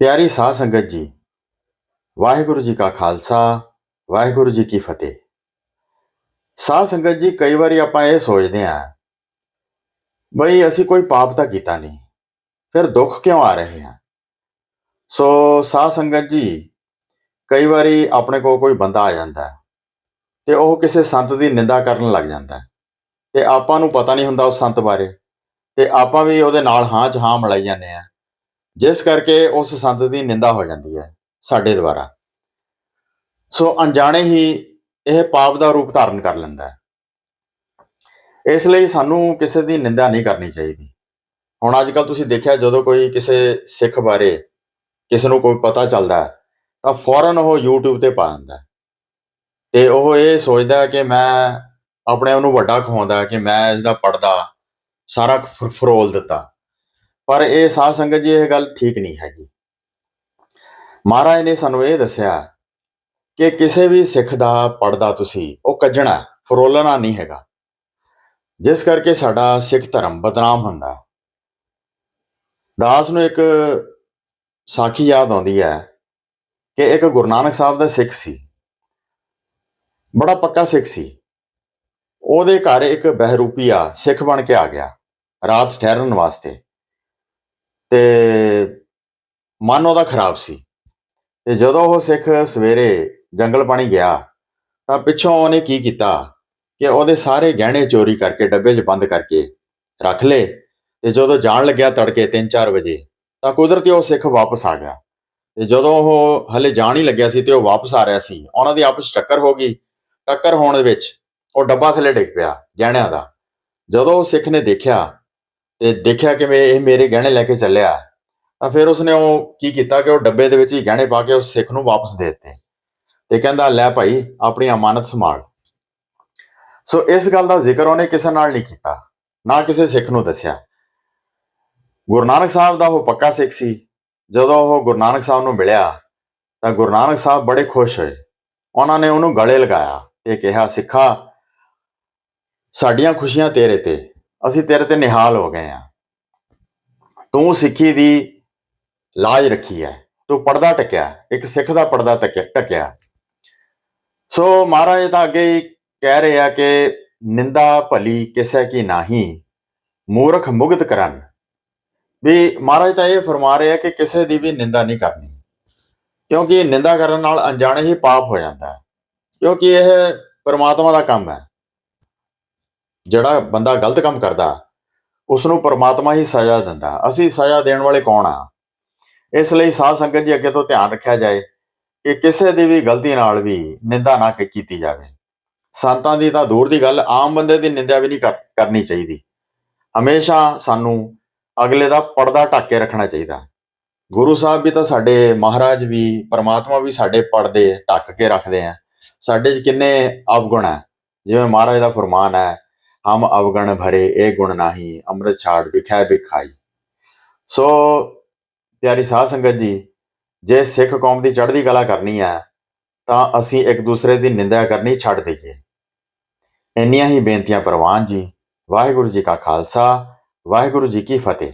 ਪਿਆਰੀ ਸਾਧ ਸੰਗਤ ਜੀ, ਵਾਹਿਗੁਰੂ ਜੀ ਕਾ ਖਾਲਸਾ, ਵਾਹਿਗੁਰੂ ਜੀ ਕੀ ਫਤਿਹ। ਸਾਧ ਸੰਗਤ ਜੀ, ਕਈ ਵਾਰੀ ਆਪਾਂ ਇਹ ਸੋਚਦੇ ਆਂ ਬਈ ਅਸੀਂ ਕੋਈ ਪਾਪ ਤਾਂ ਕੀਤਾ ਨਹੀਂ, ਫਿਰ ਦੁੱਖ ਕਿਉਂ ਆ ਰਹੇ ਆ ਸੋ ਸਾਧ ਸੰਗਤ ਜੀ, ਕਈ ਵਾਰੀ ਆਪਣੇ ਕੋਲ ਕੋਈ ਬੰਦਾ ਆ ਜਾਂਦਾ ਹੈ ਤੇ ਉਹ ਕਿਸੇ ਸੰਤ ਦੀ ਨਿੰਦਾ ਕਰਨ ਲੱਗ ਜਾਂਦਾ ਹੈ ਤੇ ਆਪਾਂ ਨੂੰ ਪਤਾ ਨਹੀਂ ਹੁੰਦਾ ਉਸ ਸੰਤ ਬਾਰੇ ਤੇ ਆਪਾਂ ਵੀ ਉਹਦੇ ਨਾਲ ਹਾਂ ਚ ਹਾਂ ਮਿਲਾਈ ਜਾਂਦੇ ਆ ਜਿਸ ਕਰਕੇ ਉਸ ਸੰਤ ਦੀ ਨਿੰਦਾ ਹੋ ਜਾਂਦੀ ਹੈ ਸਾਡੇ ਦੁਆਰਾ। ਸੋ ਅਣਜਾਣੇ ਹੀ ਇਹ ਪਾਪ ਦਾ ਰੂਪ ਧਾਰਨ ਕਰ ਲੈਂਦਾ ਹੈ। ਇਸ ਲਈ ਸਾਨੂੰ ਕਿਸੇ ਦੀ ਨਿੰਦਾ ਨਹੀਂ ਕਰਨੀ ਚਾਹੀਦੀ। ਹੁਣ ਅੱਜ ਕੱਲ ਤੁਸੀਂ ਦੇਖਿਆ ਜਦੋਂ ਕੋਈ ਕਿਸੇ ਸਿੱਖ ਬਾਰੇ ਕਿਸੇ ਨੂੰ ਕੋਈ ਪਤਾ ਚੱਲਦਾ ਹੈ, ਤਾਂ ਫੌਰਨ ਉਹ YouTube ਤੇ ਪਾ ਦਿੰਦਾ ਹੈ। ਤੇ ਉਹ ਇਹ ਸੋਚਦਾ ਕਿ ਮੈਂ ਆਪਣੇ ਉਹਨੂੰ ਵੱਡਾ ਖਵਾਉਂਦਾ ਕਿ ਮੈਂ ਇਸ ਦਾ ਪੜਦਾ ਸਾਰਾ ਫ- ਫਰੋਲ ਦਿੱਤਾ। ਪਰ ਇਹ ਸਾਧ ਸੰਗਤ ਜੀ, ਇਹ ਗੱਲ ਠੀਕ ਨਹੀਂ ਹੈਗੀ। ਮਹਾਰਾਜ ਨੇ ਸਾਨੂੰ ਇਹ ਦੱਸਿਆ ਕਿ ਕਿਸੇ ਵੀ ਸਿੱਖ ਦਾ ਪੜਦਾ ਤੁਸੀਂ, ਉਹ ਕੱਜਣਾ, ਫਰੋਲਣਾ ਨਹੀਂ ਹੈਗਾ। ਜਿਸ ਕਰਕੇ ਸਾਡਾ ਸਿੱਖ ਧਰਮ ਬਦਨਾਮ ਹੁੰਦਾ। ਦਾਸ ਨੂੰ ਇੱਕ ਸਾਖੀ ਯਾਦ ਆਉਂਦੀ ਹੈ ਕਿ ਇੱਕ ਗੁਰੂ ਨਾਨਕ ਸਾਹਿਬ ਦਾ ਸਿੱਖ ਸੀ। ਬੜਾ ਪੱਕਾ ਸਿੱਖ ਸੀ। ਉਹਦੇ ਘਰ ਇੱਕ ਬਹਿਰੂਪੀਆ ਸਿੱਖ ਬਣ ਕੇ ਆ ਗਿਆ, ਰਾਤ ਠਹਿਰਨ ਵਾਸਤੇ। ਤੇ ਮਨ ਉਹਦਾ ਖਰਾਬ ਸੀ। ਤੇ ਜਦੋਂ ਉਹ ਸਿੱਖ ਸਵੇਰੇ ਜੰਗਲ ਪਾਣੀ ਗਿਆ, ਤਾਂ ਪਿੱਛੋਂ ਉਹਨੇ ਕੀ ਕੀਤਾ ਕਿ ਉਹਦੇ ਸਾਰੇ ਗਹਿਣੇ ਚੋਰੀ ਕਰਕੇ ਡੱਬੇ 'ਚ ਬੰਦ ਕਰਕੇ ਰੱਖ ਲਏ ਤੇ ਜਦੋਂ ਜਾਣ ਲੱਗਿਆ ਤੜਕੇ 3-4 ਵਜੇ, ਤਾਂ ਕੁਦਰਤੀ ਉਹ ਸਿੱਖ ਵਾਪਸ ਆ ਗਿਆ। ਤੇ ਜਦੋਂ ਉਹ ਹਲੇ ਜਾਣ ਹੀ ਲੱਗਿਆ ਸੀ ਤੇ ਉਹ ਵਾਪਸ ਆ ਰਿਹਾ ਸੀ, ਉਹਨਾਂ ਦੀ ਆਪਸ ਟੱਕਰ ਹੋ ਗਈ। ਟੱਕਰ ਹੋਣ ਦੇ ਵਿੱਚ ਉਹ ਡੱਬਾ ਥੱਲੇ ਡਿੱਗ ਪਿਆ ਗਹਿਣਿਆਂ ਦਾ। ਜਦੋਂ ਉਹ ਸਿੱਖ ਨੇ ਦੇਖਿਆ ਤੇ ਦੇਖਿਆ ਕਿ ਮੈਂ ਇਹ ਮੇਰੇ ਗਹਿਣੇ ਲੈ ਕੇ ਚੱਲਿਆ, ਤਾਂ ਫਿਰ ਉਸਨੇ ਉਹ ਕੀ ਕੀਤਾ ਕਿ ਉਹ ਡੱਬੇ ਦੇ ਵਿੱਚ ਹੀ ਗਹਿਣੇ ਪਾ ਕੇ ਉਸ ਸਿੱਖ ਨੂੰ ਵਾਪਸ ਦੇ ਦਿੱਤੇ ਤੇ ਕਹਿੰਦਾ, ਲੈ ਭਾਈ, ਆਪਣੀ ਅਮਾਨਤ ਸੰਭਾਲ। ਸੋ ਇਸ ਗੱਲ ਦਾ ਜ਼ਿਕਰ ਉਹਨੇ ਕਿਸੇ ਨਾਲ ਨਹੀਂ ਕੀਤਾ, ਨਾ ਕਿਸੇ ਸਿੱਖ ਨੂੰ ਦੱਸਿਆ। ਗੁਰੂ ਨਾਨਕ ਸਾਹਿਬ ਦਾ ਉਹ ਪੱਕਾ ਸਿੱਖ ਸੀ। ਜਦੋਂ ਉਹ ਗੁਰੂ ਨਾਨਕ ਸਾਹਿਬ ਨੂੰ ਮਿਲਿਆ, ਤਾਂ ਗੁਰੂ ਨਾਨਕ ਸਾਹਿਬ ਬੜੇ ਖੁਸ਼ ਹੋਏ। ਉਹਨਾਂ ਨੇ ਉਹਨੂੰ ਗਲੇ ਲਗਾਇਆ ਤੇ ਕਿਹਾ, ਸਿੱਖਾ, ਸਾਡੀਆਂ ਖੁਸ਼ੀਆਂ ਤੇਰੇ ਤੇ ਅਸੀਂ ਤੇਰੇ ਤੇ ਨਿਹਾਲ ਹੋ ਗਏ ਆ ਤੂੰ ਸਿੱਖੀ ਦੀ ਲਾਜ ਰੱਖੀ ਹੈ। ਤੂੰ ਪਰਦਾ ਟਕਿਆ ਇੱਕ ਸਿੱਖ ਦਾ ਪਰਦਾ ਟਕਿਆ ਟਕਿਆ ਸੋ ਮਹਾਰਾਜ ਤਾਂ ਅੱਗੇ ਹੀ ਕਹਿ ਰਹੇ ਆ ਕਿ ਨਿੰਦਾ ਭਲੀ ਕਿਸੇ ਕੀ ਨਹੀਂ, ਮੂਰਖ ਮੁਗਤ ਕਰਨ। ਵੀ ਮਹਾਰਾਜ ਤਾਂ ਇਹ ਫਰਮਾ ਰਹੇ ਆ ਕਿ ਕਿਸੇ ਦੀ ਵੀ ਨਿੰਦਾ ਨਹੀਂ ਕਰਨੀ। ਕਿਉਂਕਿ ਨਿੰਦਾ ਕਰਨ ਨਾਲ ਅਣਜਾਣੇ ਹੀ ਪਾਪ ਹੋ ਜਾਂਦਾ ਹੈ। ਕਿਉਂਕਿ ਇਹ ਪਰਮਾਤਮਾ ਦਾ ਕੰਮ ਹੈ। ਜਿਹੜਾ ਬੰਦਾ ਗਲਤ ਕੰਮ ਕਰਦਾ ਉਸ ਨੂੰ ਪਰਮਾਤਮਾ ਹੀ ਸਜ਼ਾ ਦਿੰਦਾ। ਅਸੀਂ ਸਜ਼ਾ ਦੇਣ ਵਾਲੇ ਕੌਣ ਆ? ਇਸ ਲਈ ਸਾਧ ਸੰਗਤ ਜੀ ਅੱਗੇ ਤੋਂ ਧਿਆਨ ਰੱਖਿਆ ਜਾਏ ਕਿ ਕਿਸੇ ਦੀ ਵੀ ਗਲਤੀ ਨਾਲ ਵੀ ਨਿੰਦਾ ਨਾ ਕੀਤੀ ਜਾਵੇ। ਸੰਤਾਂ ਦੀ ਤਾਂ ਦੂਰ ਦੀ ਗੱਲ, ਆਮ ਬੰਦੇ ਦੀ ਨਿੰਦਿਆ ਵੀ ਨਹੀਂ ਕਰ- ਕਰਨੀ ਚਾਹੀਦੀ। ਹਮੇਸ਼ਾ ਸਾਨੂੰ ਅਗਲੇ ਦਾ ਪਰਦਾ ਢੱਕ ਕੇ ਰੱਖਣਾ ਚਾਹੀਦਾ। ਗੁਰੂ ਸਾਹਿਬ ਵੀ ਤਾਂ ਸਾਡੇ ਮਹਾਰਾਜ ਵੀ, ਪਰਮਾਤਮਾ ਵੀ ਸਾਡੇ ਪਰਦੇ ਢੱਕ ਕੇ ਰੱਖਦੇ ਆ। ਸਾਡੇ 'ਚ ਕਿੰਨੇ ਅਵਗੁਣ ਹੈ ਜਿਵੇਂ ਮਹਾਰਾਜ ਦਾ ਫਰਮਾਨ ਹੈ ਹਮ ਅਵਗਣ ਭਰੇ ਇਹ ਗੁਣ ਨਹੀਂ ਅੰਮ੍ਰਿਤ ਛਾੜ ਵਿਖੈ ਵਿਖਾਈ ਸੋ ਪਿਆਰੀ ਸਾਧ ਸੰਗਤ ਜੀ ਜੇ ਸਿੱਖ ਕੌਮ ਦੀ ਚੜ੍ਹਦੀ ਕਲਾ ਕਰਨੀ ਹੈ ਤਾਂ ਅਸੀਂ ਇੱਕ ਦੂਸਰੇ ਦੀ ਨਿੰਦਿਆ ਕਰਨੀ ਛੱਡ ਦਈਏ ਇੰਨੀਆਂ ਹੀ ਬੇਨਤੀਆਂ ਪ੍ਰਵਾਨ ਜੀ ਵਾਹਿਗੁਰੂ ਜੀ ਕਾ ਖਾਲਸਾ ਵਾਹਿਗੁਰੂ ਜੀ ਕੀ ਫਤਿਹ